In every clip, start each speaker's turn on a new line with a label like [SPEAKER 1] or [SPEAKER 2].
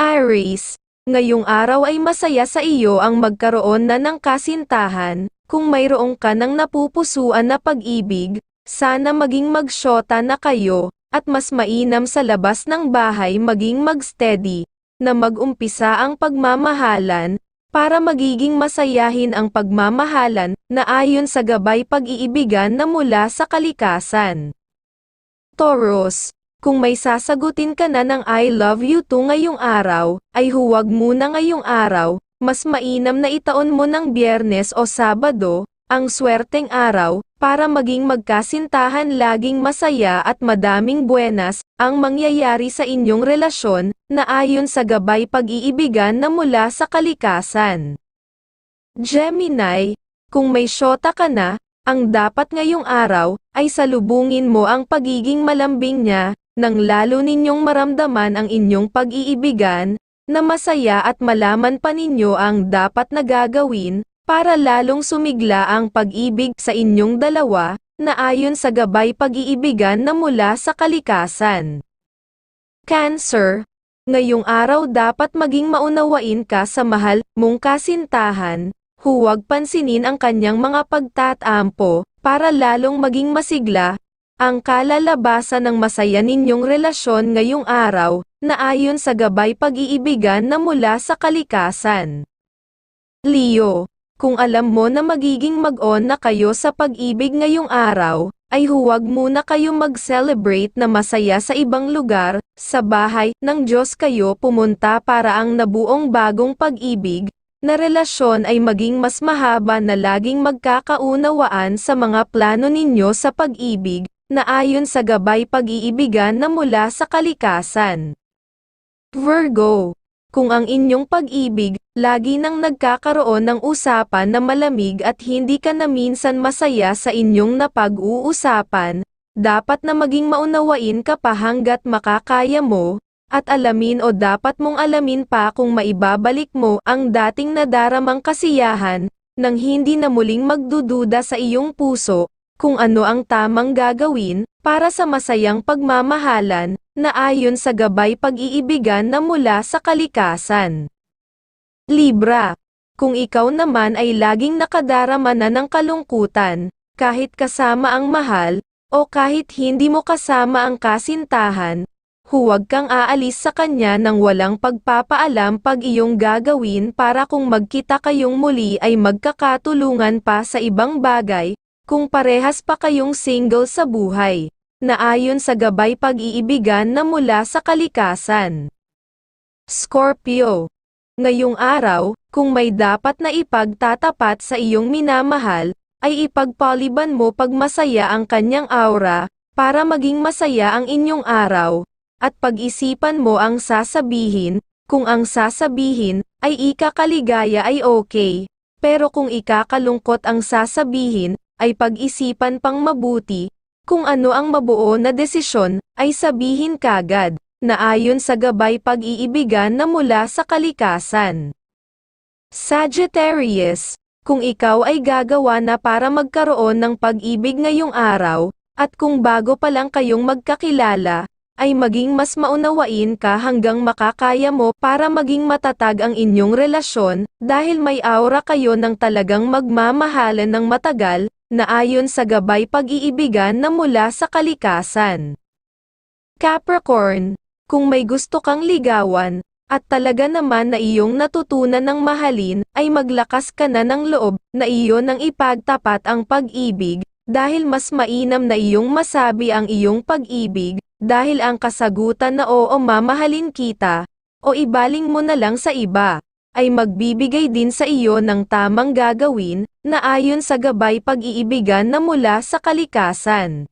[SPEAKER 1] Aries, ngayong araw ay masaya sa iyo ang magkaroon na ng kasintahan, kung mayroong ka ng napupusuan na pag-ibig, sana maging magsyota na kayo, at mas mainam sa labas ng bahay maging mag-steady, na mag-umpisa ang pagmamahalan, para magiging masayahin ang pagmamahalan, na ayon sa gabay pag-iibigan na mula sa kalikasan. Taurus, kung may sasagutin ka na ng I love you to ngayong araw, ay huwag muna ngayong araw, mas mainam na itaon mo ng biyernes o sabado, ang swerteng araw, para maging magkasintahan laging masaya at madaming buenas, ang mangyayari sa inyong relasyon, na ayon sa gabay pag-iibigan na mula sa kalikasan. Gemini, kung may syota ka na, ang dapat ngayong araw, ay salubungin mo ang pagiging malambing niya, nang lalo ninyong maramdaman ang inyong pag-iibigan, na masaya at malaman pa ninyo ang dapat na gagawin, para lalong sumigla ang pag-ibig sa inyong dalawa, na ayon sa gabay pag-iibigan na mula sa kalikasan. Cancer, ngayong araw dapat maging maunawain ka sa mahal mong kasintahan, huwag pansinin ang kanyang mga pagtatampo, para lalong maging masigla, ang kalalabasan ng masaya ninyong relasyon ngayong araw, na ayon sa gabay pag-iibigan na mula sa kalikasan. Leo, kung alam mo na magiging mag-on na kayo sa pag-ibig ngayong araw, ay huwag muna kayo mag-celebrate na masaya sa ibang lugar, sa bahay ng Diyos kayo pumunta para ang nabuong bagong pag-ibig, na relasyon ay maging mas mahaba na laging magkakaunawaan sa mga plano ninyo sa pag-ibig, na ayon sa gabay pag-iibigan na mula sa kalikasan. Virgo, kung ang inyong pag-ibig, lagi nang nagkakaroon ng usapan na malamig at hindi ka na minsan masaya sa inyong napag-uusapan, dapat na maging maunawain ka pa hanggat makakaya mo, at alamin o dapat mong alamin pa kung maibabalik mo ang dating nadaramang kasiyahan, nang hindi na muling magdududa sa iyong puso, kung ano ang tamang gagawin, para sa masayang pagmamahalan, na ayon sa gabay pag-iibigan na mula sa kalikasan. Libra, kung ikaw naman ay laging nakadarama na ng kalungkutan, kahit kasama ang mahal, o kahit hindi mo kasama ang kasintahan, huwag kang aalis sa kanya nang walang pagpapaalam pag iyong gagawin para kung magkita kayong muli ay magkakatulungan pa sa ibang bagay, kung parehas pa kayong single sa buhay, na ayon sa gabay pag-iibigan na mula sa kalikasan. Scorpio, ngayong araw, kung may dapat na ipagtatapat sa iyong minamahal, ay ipagpaliban mo pag masaya ang kanyang aura, para maging masaya ang inyong araw, at pag-isipan mo ang sasabihin, kung ang sasabihin, ay ikakaligaya ay okay, pero kung ikakalungkot ang sasabihin, ay pag-isipan pang mabuti, kung ano ang mabuo na desisyon, ay sabihin kagad, na ayon sa gabay pag-iibigan na mula sa kalikasan. Sagittarius, kung ikaw ay gagawa na para magkaroon ng pag-ibig ngayong araw, at kung bago pa lang kayong magkakilala, ay maging mas maunawain ka hanggang makakaya mo para maging matatag ang inyong relasyon, dahil may aura kayo ng talagang magmamahalan ng matagal, na ayon sa gabay pag-iibigan na mula sa kalikasan. Capricorn, kung may gusto kang ligawan, at talaga naman na iyong natutunan ng mahalin, ay maglakas ka na ng loob, na iyon ang ipagtapat ang pag-ibig, dahil mas mainam na iyong masabi ang iyong pag-ibig, dahil ang kasagutan na oo mamahalin kita, o ibaling mo na lang sa iba, ay magbibigay din sa iyo ng tamang gagawin, na ayon sa gabay pag-iibigan na mula sa kalikasan.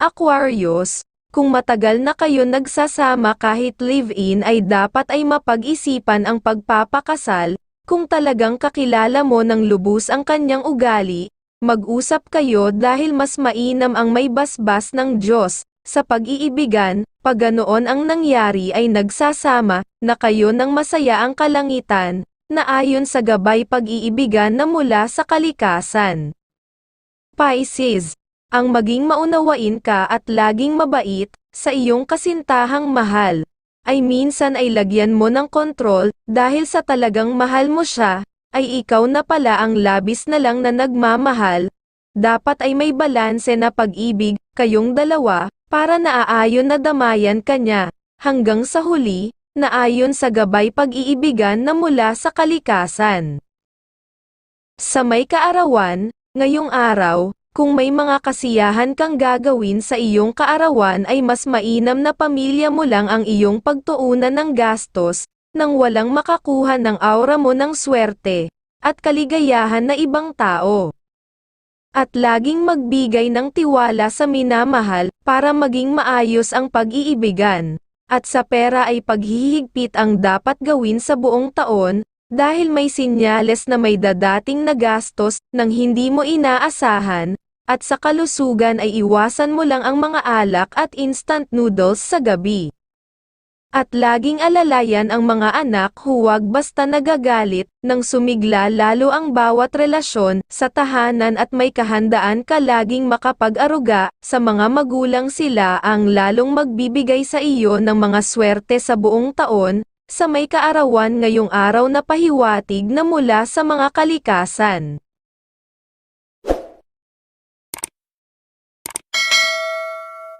[SPEAKER 1] Aquarius, kung matagal na kayo nagsasama kahit live-in ay dapat ay mapag-isipan ang pagpapakasal, kung talagang kakilala mo ng lubos ang kanyang ugali, mag-usap kayo dahil mas mainam ang may basbas ng Diyos, sa pag-iibigan, pag ganoon ang nangyari ay nagsasama, na kayo ng masaya ang kalangitan, na ayon sa gabay pag-iibigan na mula sa kalikasan. Pisces, ang maging maunawain ka at laging mabait, sa iyong kasintahang mahal, ay minsan ay lagyan mo ng kontrol, dahil sa talagang mahal mo siya, ay ikaw na pala ang labis na lang na nagmamahal. Dapat ay may balanse na pag-ibig, kayong dalawa, para naaayon na damayan kanya, hanggang sa huli, naayon sa gabay pag-iibigan na mula sa kalikasan. Sa may kaarawan, ngayong araw, kung may mga kasiyahan kang gagawin sa iyong kaarawan ay mas mainam na pamilya mo lang ang iyong pagtuunan ng gastos, nang walang makakuha ng aura mo ng swerte, at kaligayahan na ibang tao. At laging magbigay ng tiwala sa minamahal, para maging maayos ang pag-iibigan. At sa pera ay paghihigpit ang dapat gawin sa buong taon, dahil may sinyales na may dadating na gastos nang hindi mo inaasahan, at sa kalusugan ay iwasan mo lang ang mga alak at instant noodles sa gabi. At laging alalayan ang mga anak huwag basta nagagalit, nang sumigla lalo ang bawat relasyon, sa tahanan at may kahandaan ka laging makapag-aruga, sa mga magulang sila ang lalong magbibigay sa iyo ng mga swerte sa buong taon, sa may kaarawan ngayong araw na pahiwatig na mula sa mga kalikasan.